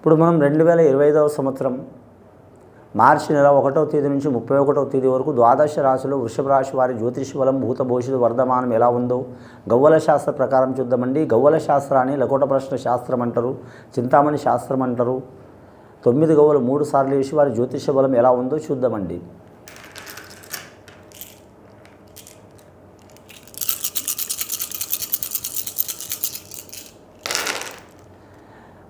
ఇప్పుడు మనం రెండు వేల ఇరవై ఐదవ సంవత్సరం మార్చి నెల ఒకటవ తేదీ నుంచి ముప్పై ఒకటవ తేదీ వరకు ద్వాదశ రాశిలో వృషభ రాశి వారి జ్యోతిష బలం భూత వర్ధమానం ఎలా ఉందో గవ్వల శాస్త్ర ప్రకారం చూద్దామండి. గవ్వల శాస్త్రాన్ని లకోట ప్రశ్న శాస్త్రం అంటారు చింతామణి శాస్త్రం అంటారు. తొమ్మిది గవ్వలు మూడు సార్లు వేసి వారి జ్యోతిష బలం ఎలా ఉందో చూద్దామండి.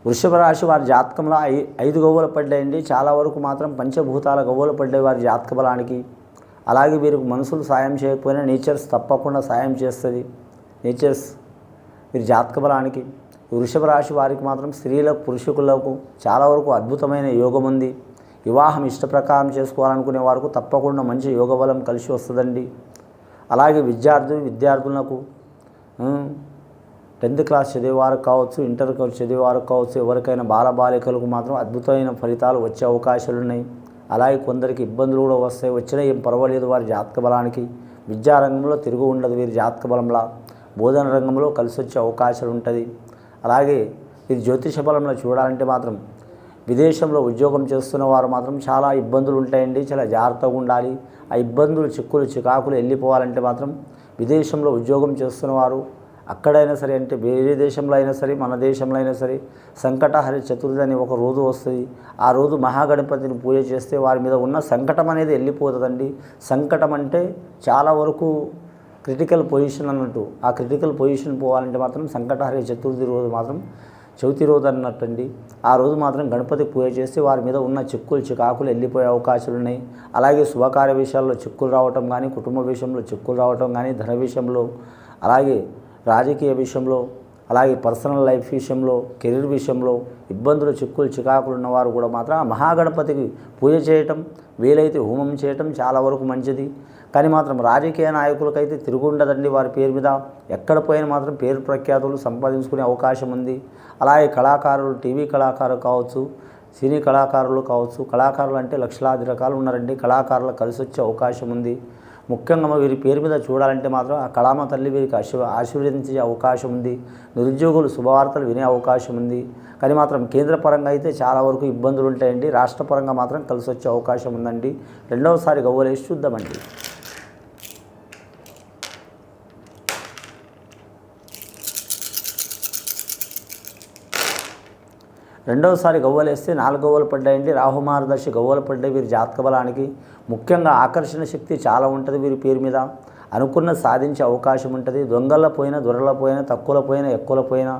వృషభ రాశి వారి జాతకంలో ఐ ఐదు గవ్వలు పడ్డాయండి. చాలా వరకు మాత్రం పంచభూతాల గవ్వలు పడ్డాయి వారి జాతక బలానికి. అలాగే వీరికి మనుషులు సాయం చేయకపోయినా నేచర్స్ తప్పకుండా సాయం చేస్తుంది. నేచర్స్ వీరి జాతక బలానికి. వృషభ రాశి వారికి మాత్రం స్త్రీలకు పురుషులకు చాలా వరకు అద్భుతమైన యోగం ఉంది. వివాహం ఇష్టప్రకారం చేసుకోవాలనుకునే వారికి తప్పకుండా మంచి యోగ బలం కలిసి వస్తుందండి. అలాగే విద్యార్థులు విద్యార్థులకు టెన్త్ క్లాస్ చదివేవారు కావచ్చు ఇంటర్ చదివేవారు కావచ్చు ఎవరికైనా బాలబాలికలకు మాత్రం అద్భుతమైన ఫలితాలు వచ్చే అవకాశాలు ఉన్నాయి. అలాగే కొందరికి ఇబ్బందులు కూడా వస్తాయి. వచ్చినా ఏం పర్వాలేదు వారి జాతక బలానికి. విద్యారంగంలో తిరుగు ఉండదు వీరి జాతక బలంలా. బోధన రంగంలో కలిసి వచ్చే అవకాశాలు ఉంటుంది. అలాగే వీరి జ్యోతిష బలంలో చూడాలంటే మాత్రం విదేశంలో ఉద్యోగం చేస్తున్న వారు మాత్రం చాలా ఇబ్బందులు ఉంటాయండి. చాలా జాగ్రత్తగా ఉండాలి. ఆ ఇబ్బందులు చిక్కులు చికాకులు వెళ్ళిపోవాలంటే మాత్రం విదేశంలో ఉద్యోగం చేస్తున్న వారు అక్కడైనా సరే అంటే వేరే దేశంలో అయినా సరే మన దేశంలో అయినా సరే సంకటహరి చతుర్థి అని ఒక రోజు వస్తుంది. ఆ రోజు మహాగణపతిని పూజ చేస్తే వారి మీద ఉన్న సంకటం అనేది వెళ్ళిపోతుందండి. సంకటం అంటే చాలా వరకు క్రిటికల్ పొజిషన్ అన్నట్టు. ఆ క్రిటికల్ పొజిషన్ పోవాలంటే మాత్రం సంకటహరి చతుర్థి రోజు మాత్రం చవితి రోజు అన్నట్టండి. ఆ రోజు మాత్రం గణపతి పూజ చేస్తే వారి మీద ఉన్న చిక్కులు చికాకులు వెళ్ళిపోయే అవకాశాలు ఉన్నాయి. అలాగే శుభకార్య విషయాల్లో చిక్కులు రావటం కానీ కుటుంబ విషయంలో చిక్కులు రావటం కానీ ధన విషయంలో అలాగే రాజకీయ విషయంలో అలాగే పర్సనల్ లైఫ్ విషయంలో కెరీర్ విషయంలో ఇబ్బందులు చిక్కులు చికాకులు ఉన్నవారు కూడా మాత్రం ఆ మహాగణపతికి పూజ చేయటం వీలైతే హోమం చేయటం చాలా వరకు మంచిది. కానీ మాత్రం రాజకీయ నాయకులకైతే తిరుగు ఉండదండి వారి పేరు మీద. ఎక్కడ పోయినా మాత్రం పేరు ప్రఖ్యాతులు సంపాదించుకునే అవకాశం ఉంది. అలాగే కళాకారులు టీవీ కళాకారులు కావచ్చు సినీ కళాకారులు కావచ్చు కళాకారులు అంటే లక్షలాది రకాలు ఉన్నారండి. కళాకారులు కలిసి వచ్చే అవకాశం ఉంది. ముఖ్యంగా వీరి పేరు మీద చూడాలంటే మాత్రం ఆ కళామ తల్లి వీరికి ఆశీర్ ఆశీర్వదించే అవకాశం ఉంది. నిరుద్యోగులు శుభవార్తలు వినే అవకాశం ఉంది. కానీ మాత్రం కేంద్ర పరంగా అయితే చాలా వరకు ఇబ్బందులు ఉంటాయండి. రాష్ట్ర పరంగా మాత్రం కలిసి వచ్చే అవకాశం ఉందండి. రెండవసారి గవ్వలేసి చూద్దామండి. రెండవసారి గవ్వలేస్తే నాలుగు గవ్వలు పడ్డాయండి. రాహుమారదర్శి గవ్వలు పడ్డాయి వీరి జాతక బలానికి ముఖ్యంగా ఆకర్షణ శక్తి చాలా ఉంటుంది వీరి పేరు మీద. అనుకున్న సాధించే అవకాశం ఉంటుంది. దొంగల పోయినా దొరల పోయినా తక్కువలో పోయినా ఎక్కువలో పోయినా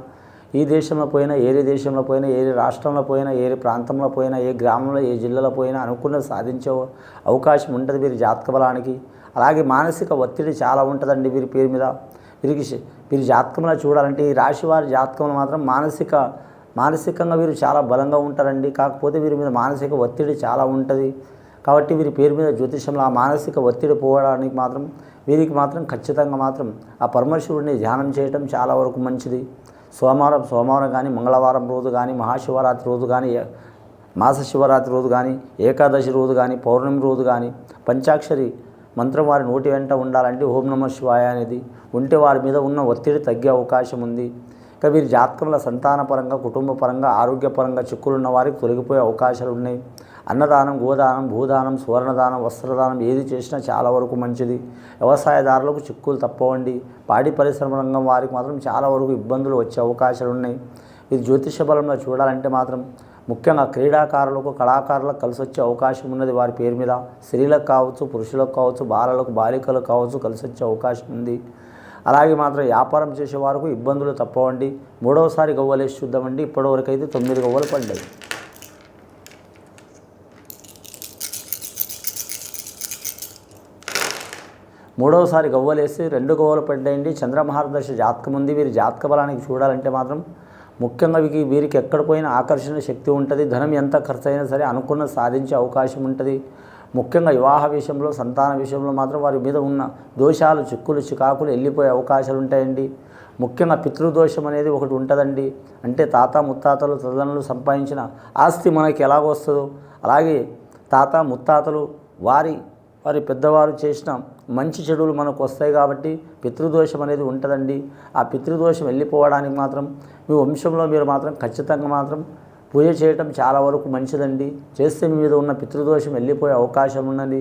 ఈ దేశంలో పోయినా ఏరే దేశంలో పోయినా ఏ రాష్ట్రంలో పోయినా ఏ ప్రాంతంలో పోయినా ఏ గ్రామంలో ఏ జిల్లాలో పోయినా అనుకున్న సాధించే అవకాశం ఉంటుంది వీరి జాతక బలానికి అలాగే మానసిక ఒత్తిడి చాలా ఉంటుందండి వీరి పేరు మీద. వీరికి వీరి జాతకంలో చూడాలంటే ఈ రాశి వారి జాతకంలో మాత్రం మానసిక మానసికంగా వీరు చాలా బలంగా ఉంటారండి. కాకపోతే వీరి మీద మానసిక ఒత్తిడి చాలా ఉంటుంది. కాబట్టి వీరి పేరు మీద జ్యోతిషంలో ఆ మానసిక ఒత్తిడి పోవడానికి మాత్రం వీరికి మాత్రం ఖచ్చితంగా మాత్రం ఆ పరమేశ్వరుడిని ధ్యానం చేయటం చాలా వరకు మంచిది. సోమవారం సోమవారం కానీ మంగళవారం రోజు కానీ మహాశివరాత్రి రోజు కానీ మాస శివరాత్రి రోజు కానీ ఏకాదశి రోజు కానీ పౌర్ణమి రోజు కానీ పంచాక్షరి మంత్రం వారి నోటి వెంట ఉండాలంటే ఓం నమ శివాయ అనేది ఉంటే వారి మీద ఉన్న ఒత్తిడి తగ్గే అవకాశం ఉంది. ఇక వీరి జాతకంలో సంతానపరంగా కుటుంబపరంగా ఆరోగ్యపరంగా చిక్కులున్న వారికి తొలగిపోయే అవకాశాలు ఉన్నాయి. అన్నదానం గోదానం భూదానం సువర్ణదానం వస్త్రదానం ఏది చేసినా చాలా వరకు మంచిది. వ్యవసాయదారులకు చిక్కులు తప్పవండి. పాడి పరిశ్రమ రంగం వారికి మాత్రం చాలా వరకు ఇబ్బందులు వచ్చే అవకాశాలు ఉన్నాయి. ఇది జ్యోతిష బలంలో చూడాలంటే మాత్రం ముఖ్యంగా క్రీడాకారులకు కళాకారులకు కలిసి వచ్చే అవకాశం ఉన్నది వారి పేరు మీద. స్త్రీలకు కావచ్చు పురుషులకు కావచ్చు బాలలకు బాలికలకు కావచ్చు కలిసి వచ్చే అవకాశం ఉంది. అలాగే మాత్రం వ్యాపారం చేసే వారికి ఇబ్బందులు తప్పవండి. మూడవసారి గవ్వలేసి చూద్దామండి. ఇప్పటివరకు అయితే తొమ్మిది గవ్వలు పడ్డాయి. మూడవసారి గవ్వలేసి రెండు గవ్వలు పడ్డాయండి. చంద్రమహారదర్శ జాతకం ఉంది. వీరి జాతక బలానికి చూడాలంటే మాత్రం ముఖ్యంగా వీరికి వీరికి ఎక్కడ పోయినా ఆకర్షణ శక్తి ఉంటుంది. ధనం ఎంత ఖర్చు అయినా సరే అనుకున్న సాధించే అవకాశం ఉంటుంది. ముఖ్యంగా వివాహ విషయంలో సంతాన విషయంలో మాత్రం వారి మీద ఉన్న దోషాలు చిక్కులు చికాకులు వెళ్ళిపోయే అవకాశాలు ఉంటాయండి. ముఖ్యంగా పితృదోషం అనేది ఒకటి ఉంటుందండి. అంటే తాత ముత్తాతలు తల్లిదండ్రులు సంపాదించిన ఆస్తి మనకి ఎలాగ వస్తుందో. అలాగే తాత ముత్తాతలు వారి వారి పెద్దవారు చేసిన మంచి చెడులు మనకు వస్తాయి కాబట్టి పితృదోషం అనేది ఉంటుందండి. ఆ పితృదోషం వెళ్ళిపోవడానికి మాత్రం మీ వంశంలో మీరు మాత్రం ఖచ్చితంగా మాత్రం పూజ చేయటం చాలా వరకు మంచిదండి. చేస్తే మీ మీద ఉన్న పితృదోషం వెళ్ళిపోయే అవకాశం ఉన్నది.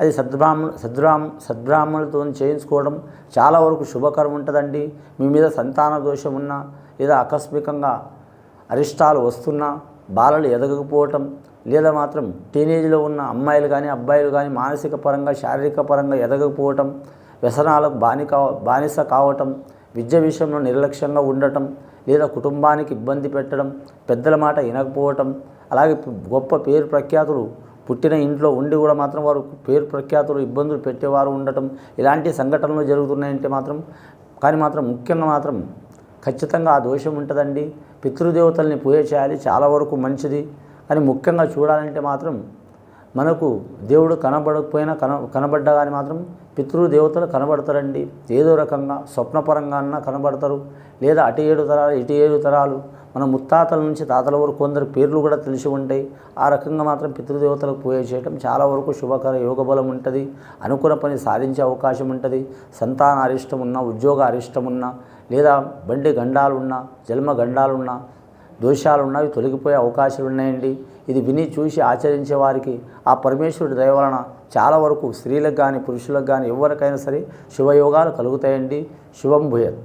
అది సద్బ్రాహ్మణ సద్బ్రాహ్మ సద్బ్రాహ్మణులతో చేయించుకోవడం చాలా వరకు శుభకరం ఉంటుందండి. మీ మీద సంతాన దోషం ఉన్నా లేదా ఆకస్మికంగా అరిష్టాలు వస్తున్నా బాలలు ఎదగకపోవటం లేదా మాత్రం టీనేజ్లో ఉన్న అమ్మాయిలు కానీ అబ్బాయిలు కానీ మానసిక పరంగా శారీరక పరంగా ఎదగకపోవటం వ్యసనాలకు బానికా బానిస కావటం విద్య విషయంలో నిర్లక్ష్యంగా ఉండటం లేదా కుటుంబానికి ఇబ్బంది పెట్టడం పెద్దల మాట వినకపోవటం అలాగే గొప్ప పేరు ప్రఖ్యాతులు పుట్టిన ఇంట్లో ఉండి కూడా మాత్రం వారు పేరు ప్రఖ్యాతులు ఇబ్బందులు పెట్టేవారు ఉండటం ఇలాంటి సంఘటనలు జరుగుతున్నాయంటే మాత్రం కానీ మాత్రం ముఖ్యంగా మాత్రం ఖచ్చితంగా ఆ దోషం ఉంటుందండి. పితృదేవతల్ని పూజ చేయాలి చాలా వరకు మంచిది. కానీ ముఖ్యంగా చూడాలంటే మాత్రం మనకు దేవుడు కనబడకపోయినా కన కనబడ్డా కానీ మాత్రం పితృదేవతలు కనబడతారండి. ఏదో రకంగా స్వప్నపరంగా అన్నా కనబడతారు. లేదా అటు ఏడు తరాలు ఇటు ఏడు తరాలు. మన ముత్తాతల నుంచి తాతల వరకు కొందరు పేర్లు కూడా తెలిసి ఉంటాయి. ఆ రకంగా మాత్రం పితృదేవతలకు పూజ చేయటం చాలా వరకు శుభకర యోగబలం ఉంటుంది. అనుకున్న పని సాధించే అవకాశం ఉంటుంది. సంతాన అరిష్టం ఉన్నా ఉద్యోగ అరిష్టం ఉన్నా లేదా బండి గండాలున్నా జన్మ గండాలున్నా దోషాలు ఉన్నవి తొలగిపోయే అవకాశాలు ఉన్నాయండి ఇది విని చూసి ఆచరించే వారికి ఆ పరమేశ్వరుడి దయ వలన చాలా వరకు స్త్రీలకు కానీ పురుషులకు కానీ ఎవరికైనా సరే శుభయోగాలు కలుగుతాయండి. శుభం భూయత్.